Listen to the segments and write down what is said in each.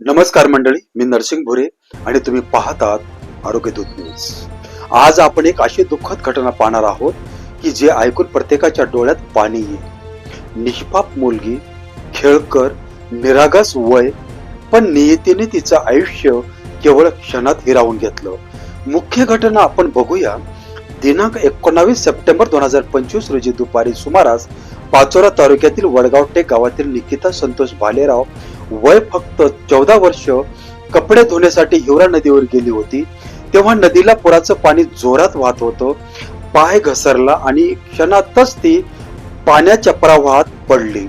नमस्कार मंडळी मी नरसिंग भुरे आणि तुम्ही पाहतात आरोग्य दूत न्यूज. आज आपण एक अशी दुःखद घटना पाहणार आहोत की जे ऐकून प्रत्येकाच्या डोळ्यात पाणी येईल. निष्पाप मुलगी खेळकर निरागस वय पण नियतीने तिचं आयुष्य केवळ क्षणात हिरावून घेतलं. मुख्य घटना आपण बघूया. दिनांक एकोणावीस सप्टेंबर दोन हजार पंचवीस रोजी दुपारी सुमारास पाचोरा तालुक्यातील वडगावटे गावातील निकिता संतोष भालेराव वय फक्त चौदा वर्ष कपडे धुण्यासाठी हिवरा नदीवर गेली होती. तेव्हा नदीला पुराचं पाणी जोरात वाहत होतं. पाय घसरला आणि क्षणातच ती पाण्याच्या प्रवाहात पडली.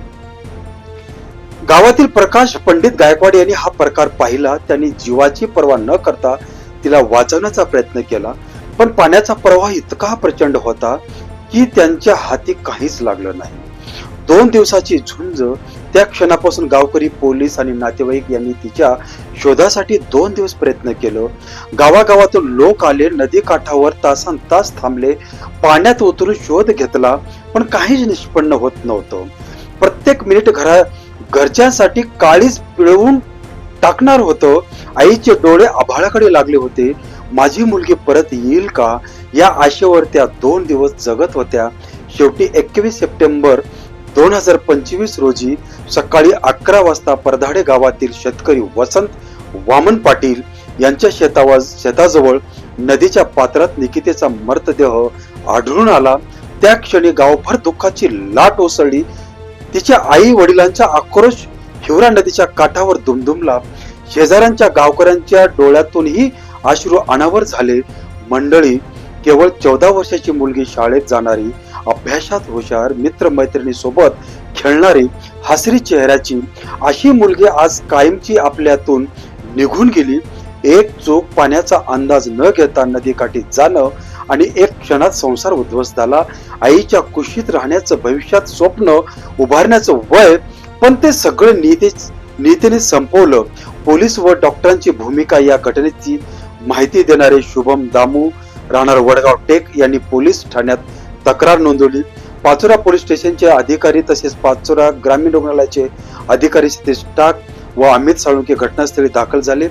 गावातील प्रकाश पंडित गायकवाड यांनी हा प्रकार पाहिला. त्यांनी जीवाची पर्वा न करता तिला वाचवण्याचा प्रयत्न केला. पण पाण्याचा प्रवाह इतका प्रचंड होता की त्यांच्या हाती काहीच लागलं नाही. दोन दिवसाची झुंज. त्या क्षणापासून गावकरी पोलीस आणि नातेवाईक यांनी तिच्या शोधासाठी दोन दिवस प्रयत्न केलं. गावागावातून लोक आले नदी काठावर तासन तास थांबले. पाण्यात उतरून शोध घेतला पण काहीच निष्पन्न होत नव्हतं. प्रत्येक मिनिट घरा घरच्यांसाठी काळीच पिळवून टाकणार होतं. आईचे डोळे आभाळाकडे लागले होते. माझी मुलगी परत येईल का? या आशेवर त्या दोन दिवस जगत होत्या. शेवटी एकवीस सप्टेंबर दोन हजार पंचवीस रोजी सकाळी अकरा वाजता परधाडे गावातील शेतकरी वसंत वामन पाटील यांच्या शेतावर शेताजवळ नदीच्या पात्रात निकितेचा मृतदेह आढळून आला. त्या क्षणी गावभर दुःखाची लाट ओसळली तिच्या आई वडिलांचा आक्रोश हिवरा नदीच्या काठावर दुमदुमला. शेजाऱ्यांच्या गावकऱ्यांच्या डोळ्यातूनही अश्रू अनावर झाले. मंडळी केवळ चौदा वर्षाची मुलगी शाळेत जाणारी अभ्यासात हुशार मित्र मैत्रिणी सोबत खेळणारी हसरी चेहऱ्याची अशी मुलगी आज कायमची आपल्यातून निघून गेली. एक चोख पाण्याचा अंदाज न घेता नदीकाठी जाणं आणि एक क्षणात संसार उद्ध्वस्त झाला. आईच्या कुशीत राहण्याचं भविष्यात स्वप्न उभारण्याचं वय पण ते सगळं नीती नीतीने संपवलं. पोलीस व डॉक्टरांची भूमिका या घटनेची माहिती देणारे शुभम दामू राहणार वडगाव टेक यांनी पोलीस ठाण्यात तक्रार नोंदवली. पाचोरा पोलीस स्टेशनचे अधिकारी तसेच पाचोरा ग्रामीण रुग्णालयाचे अधिकारी सतीश टाक व अमित साळुंके घटनास्थळी दाखल झाले.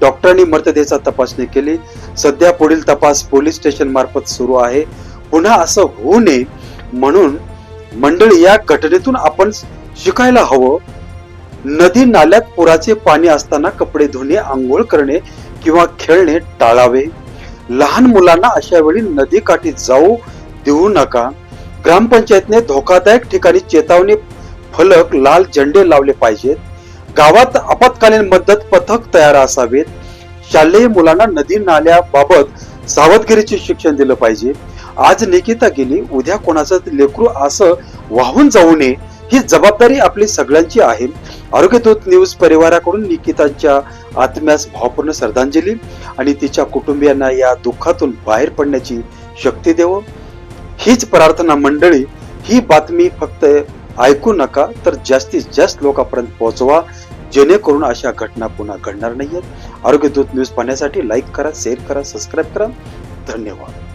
डॉक्टरांनी मृतदेहाचा तपासणी केली. सध्या पुढील तपास पोलीस स्टेशन मार्फत सुरू आहे. पुन्हा असं होऊ नये म्हणून मंडळी या घटनेतून आपण शिकायला हवं. नदी नाल्यात पुराचे पाणी असताना कपडे धुणे आंघोळ करणे किंवा खेळणे टाळावे. लहान मुलांना अशा वेळी नदीकाठी जाऊ देऊ नका. ग्रामपंचायतने धोकादायक ठिकाणी चेतावणी फलक लाल झेंडे लावले पाहिजेत. गावात आपत्कालीन मदत पथक तयार असावेत. शालेय मुलांना नदी नाल्याबाबत सावधगिरीचे शिक्षण दिलं पाहिजे. आज निकिता गेली उद्या कोणाचं लेकरू असं वाहून जाऊ नये ही जबाबदारी आपली सगळ्यांची आहे. आरोग्यदूत न्यूज परिवाराकडून निकिताच्या आत्म्यास भावपूर्ण श्रद्धांजली आणि तिच्या कुटुंबियांना या दुःखातून बाहेर पडण्याची शक्ती देव हीच प्रार्थना मंडळी ही बातमी फक्त ऐकू नका तर जास्तीत जास्त लोकांपर्यंत पोहोचवा. जेणेकरून अशा घटना पुन्हा घडणार नाहीयेत. आरोग्य दूत न्यूज पाहण्यासाठी लाईक करा शेअर करा सबस्क्राईब करा. धन्यवाद.